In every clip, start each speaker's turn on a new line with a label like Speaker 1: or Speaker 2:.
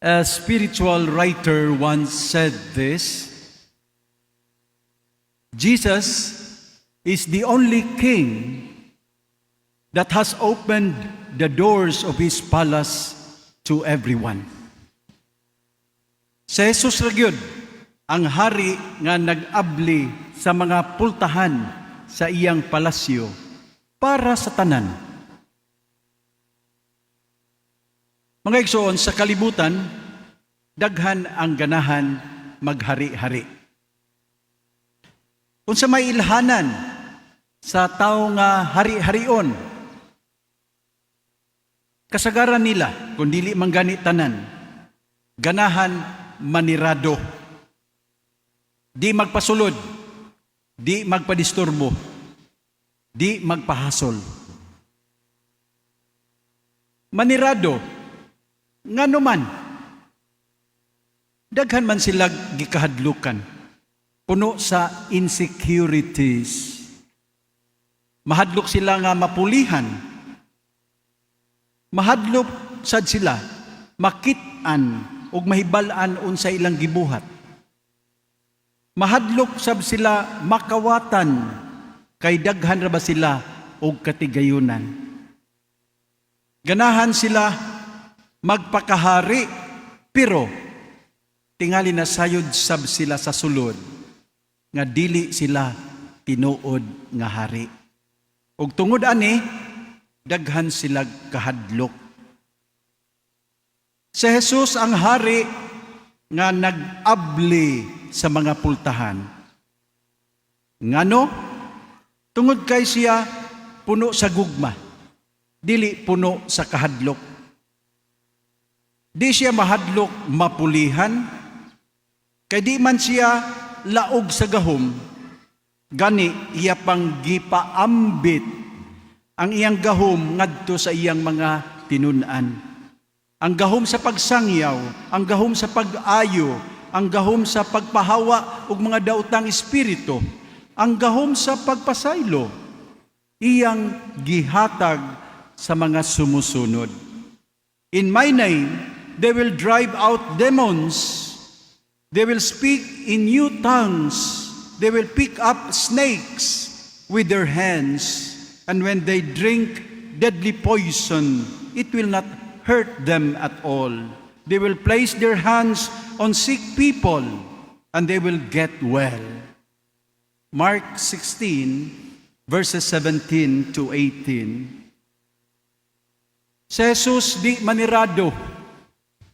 Speaker 1: A spiritual writer once said this Jesus is the only king that has opened the doors of his palace to everyone. Si Jesus ra ang hari nga nag-abli sa mga pultahan sa iyang palasyo para sa tanan. Mga igsoon, sa kalibutan, daghan ang ganahan maghari-hari. Kung sa may ilhanan sa tao nga hari-harion, kasagaran nila, kung dili man tanan, ganahan manirado, di magpasulod, di magpadisturbo, di magpahasol. Manirado, nga naman, daghan man sila gikahadlukan, puno sa insecurities. Mahadlok sila nga mapulihan. Mahadlok sad sila makitaan ug mahibalaan unsa ilang gibuhat. Mahadlok sab sila makawatan kay daghan ra ba sila og katigayunan. Ganahan sila magpakahari pero tingali na sayod sab sila sa sulod nga dili sila tinuod nga hari. Ug tungod ani daghan sila kahadlok. Si Jesus ang hari nga nag-abli sa mga pultahan. Ngano? Tungod kay siya puno sa gugma, dili puno sa kahadlok. Di siya mahadlok mapulihan, kay di man siya laog sa gahom, gani iya pang gipaambit ang iyang gahom ngadto sa iyang mga tinunan. Ang gahom sa pagsangyaw, ang gahom sa pag-ayo, ang gahom sa pagpahawa og mga daotang espiritu, ang gahom sa pagpasaylo, iyang gihatag sa mga sumusunod. In my name, they will drive out demons. They will speak in new tongues. They will pick up snakes with their hands. And when they drink deadly poison, it will not hurt them at all. They will place their hands on sick people and they will get well. Mark 16, verses 17 to 18. Si Jesus di manirado,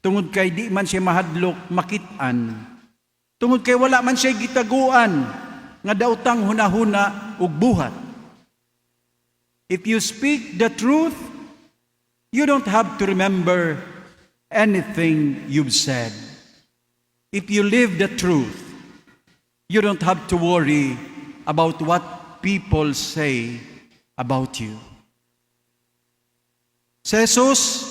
Speaker 1: tungod kay di man siya mahadlok makitaan, tungod kay wala man siya gitaguan, nga dautang hunahuna ug buhat. If you speak the truth, you don't have to remember anything you've said. If you live the truth, you don't have to worry about what people say about you. Si Jesus,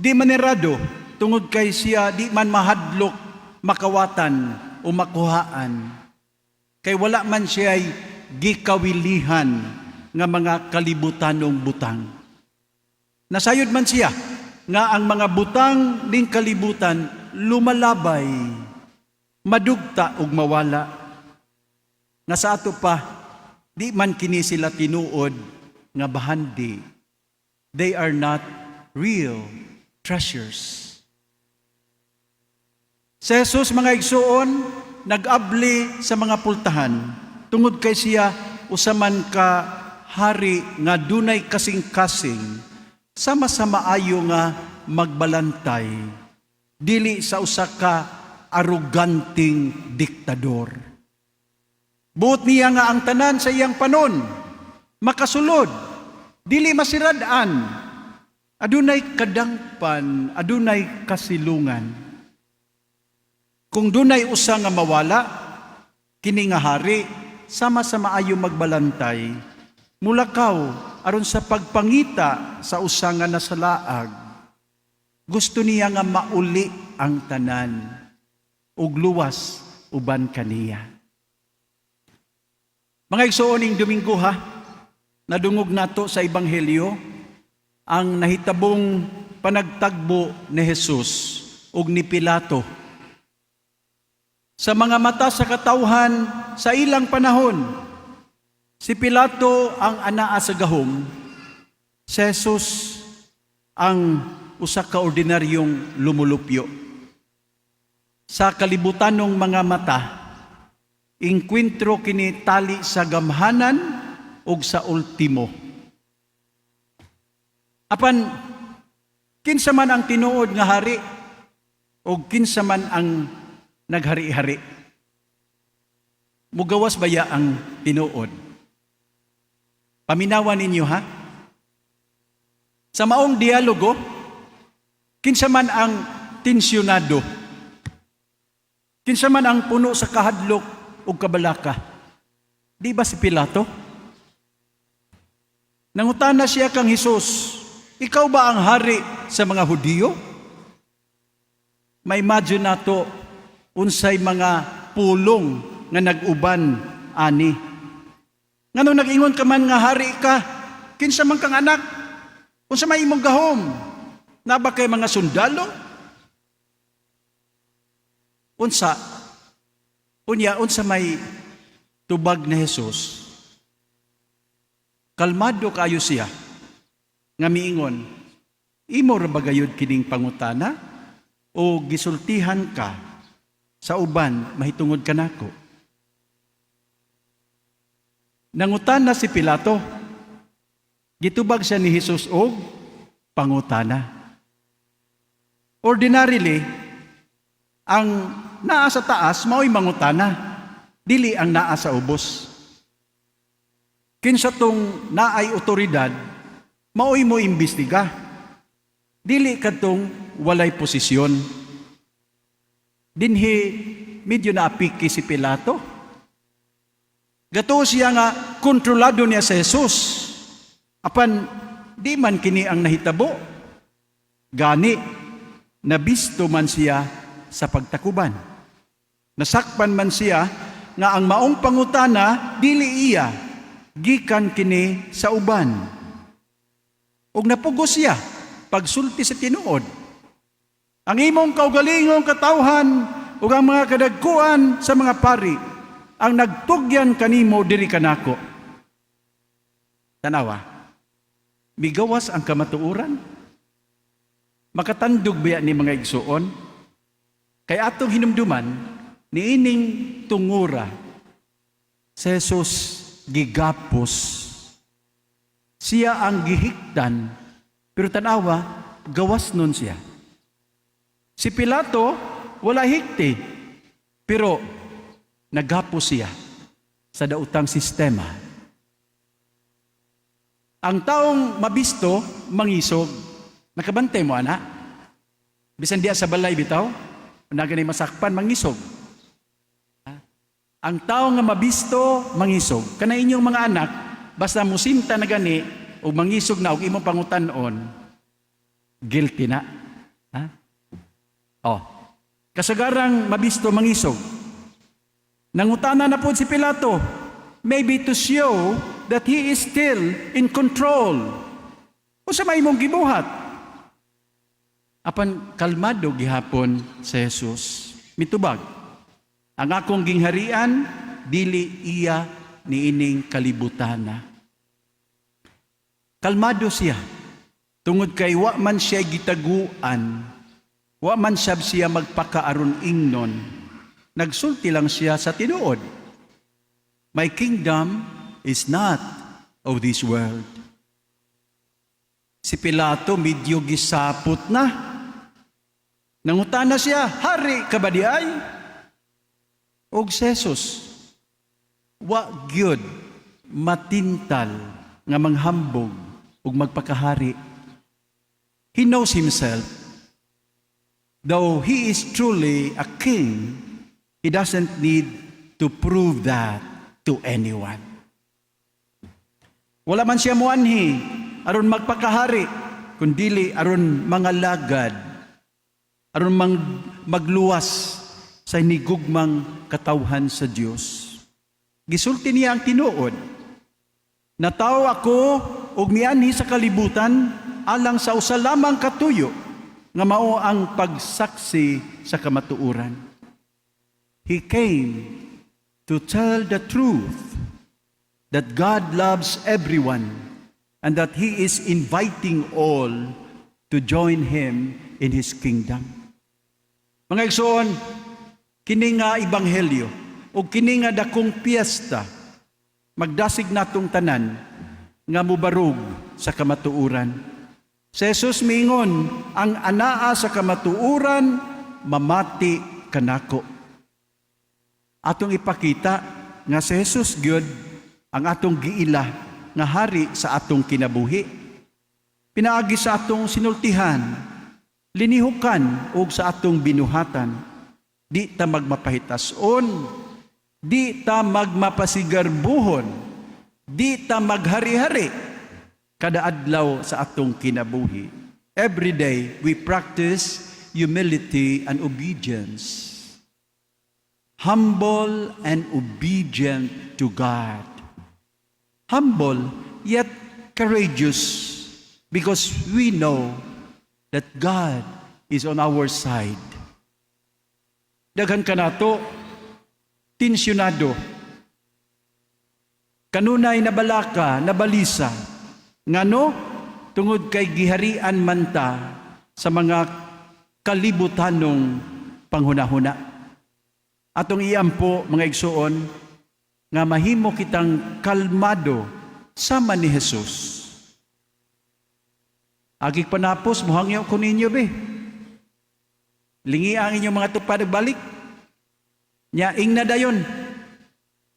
Speaker 1: di manirado, tungod kay siya, di man mahadlok, makawatan o makuhaan. Kay wala man siya ay gikawilihan nga mga kalibutanong butang. Nasayod man siya nga ang mga butang ning kalibutan lumalabay, madugta ug mawala. Nga sa ato pa, di man kini sila tinuod nga bahandi. They are not real treasures. Si Jesus mga igsuon, nag-abli sa mga pultahan, tungod kay siya usaman ka hari nga dunay kasing-kasing, sama sa maayo nga magbalantay, dili sa usa ka aroganting diktador. Buot niya nga ang tanan sa iyang panon, makasulod, dili masiradan, adunay kadangpan, adunay kasilungan. Kung dunay usa nga mawala, kini nga hari, sama sa maayo magbalantay, mulakaw aron sa pagpangita sa usa nga nasalaag. Gusto niya nga mauli ang tanan ug luwas uban kaniya. Mga igsuoning Domingo ha, nadungog nato sa ebanghelyo ang nahitabong panagtagbo ni Jesus ug ni Pilato. Sa mga mata sa katawhan sa ilang panahon, si Pilato ang anaa sa gahom, si Jesus ang usa ka ordinaryong lumulupyo. Sa kalibutanong mga mata, inkwentro kini tali sa gamhanan ug sa ultimo. Apan kinsa man ang tinuod nga hari ug kinsa man ang naghari-hari. Mugawas baya ang tinuod. Paminawan ninyo ha? Sa maong dialogo, kinsa man ang tensyonado. Kinsa man ang puno sa kahadlok ug kabalaka. Di ba si Pilato? Nangutana siya kang Hesus, ikaw ba ang hari sa mga Hudiyo? May imagine nato unsay mga pulong nga nag-uban ani. Ngano nag-ingon ka man nga hari ka, kinsa man kang anak, unsa may imong gahom? Na ba kay mga sundalo? Unsa? Unya, unsa may tubag na Jesus? Kalmado kayo siya, nga miingon, imo ra ba gayud kining pangutana? O gisultihan ka sa uban mahitungod kanako? Nangutan na si Pilato. Gitubag siya ni Jesus og pangutana. Ordinarily, ang naa sa taas mao'y mangutana, dili ang naa sa ubos. Kinsa tong naay otoridad, mao'y mo imbestiga. Dili kadtong walay posisyon. Dinhi medyo naapiki si Pilato. Gato siya nga kontrolado niya sa Jesus. Apan di man kini ang nahitabo. Gani nabisto man siya sa pagtakuban. Nasakpan man siya nga ang maong pangutana dili iya gikan kini sa uban. Ug napugos siya pagsulti sa tinuod. Ang imong kaugalingong katawhan ug ang mga kadagkuan sa mga pari ang nagtugyan kanimo diri kanako. Tanawa. Migawas ang kamatuoran. Makatandog ba ni mga igsuon? Kay atong hinumduman, niining tungura sa Jesus gigapos. Siya ang gihikdan, pero tanawa, gawas nun siya. Si Pilato, wala hikti, pero nagapos siya sa dautang sistema. Ang taong mabisto, mangisog. Nakabantay mo, ana? Bisan diya sa balay bitaw, na ganay masakpan, mangisog. Ang tao nga mabisto, mangisog. Kana inyong mga anak, basta musimta na gani, o mangisog na, o imong pangutanon, guilty na. Ha? Oh. Kasagarang mabisto, mangisog. Nangutana na po si Pilato, maybe to show that he is still in control. O sa may mong gibuhat. Apan kalmado gihapon sa Jesus. Mitubag. Ang akong gingharian, dili iya niining kalibutana. Kalmado siya. Tungod kay wa man siya gitaguan, wa man sab siya magpakaaron ingnon, nagsulti lang siya sa tinuod. My kingdom is not of this world. Si Pilato medyo gisapot na. Nangutana siya, Hari ka ba di ay? Og si Jesus, wa gyud matintal nga manghambog ug magpakahari. He knows himself. Though he is truly a king, he doesn't need to prove that to anyone. Wala man siya muanhi aron magpakahari kundili aron mga lagad aron mang magluwas sa hinigugmang katawhan sa Dios. Gisulti niya ang tinuod. Nataw ako og mianhi sa kalibutan alang sa usa lamang katuyo nga mao ang pagsaksi sa kamatuuran. He came to tell the truth that God loves everyone and that He is inviting all to join Him in His kingdom. Mga igsoon, kini nga ibanghelyo o kini nga dakong piyesta magdasig natong tanan nga mubarog sa kamatuuran. Si Jesus mingon, ang anaa sa kamatuuran mamati kanako. Atong ipakita nga si Jesus gyud ang atong giila nga hari sa atong kinabuhi. Pinaagi sa atong sinultihan, linihukan ug sa atong binuhatan. Di ta magmapahitason, di ta magmapasigarbuhon, di ta maghari-hari kada adlaw sa atong kinabuhi. Every day we practice humility and obedience. Humble and obedient to God. Humble yet courageous because we know that God is on our side. Daghan ka nato, tensyonado. Kanunay nabalaka, nabalisa, ngano tungod kay giharian man ta sa mga kalibutanong panghunahuna. Atong iampo mga igsuon nga mahimo kitang kalmado sama ni Jesus. Agig panapos, muhangyo ko ninyo be. Lingi ang inyong mga tupad balik. Nya ing na dayon.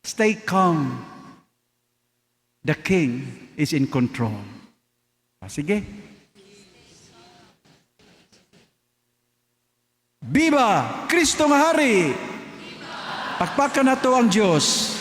Speaker 1: Stay calm. The king is in control. Ah, sige. Biba! Kristo nga hari! Pakpakan na to ang Diyos.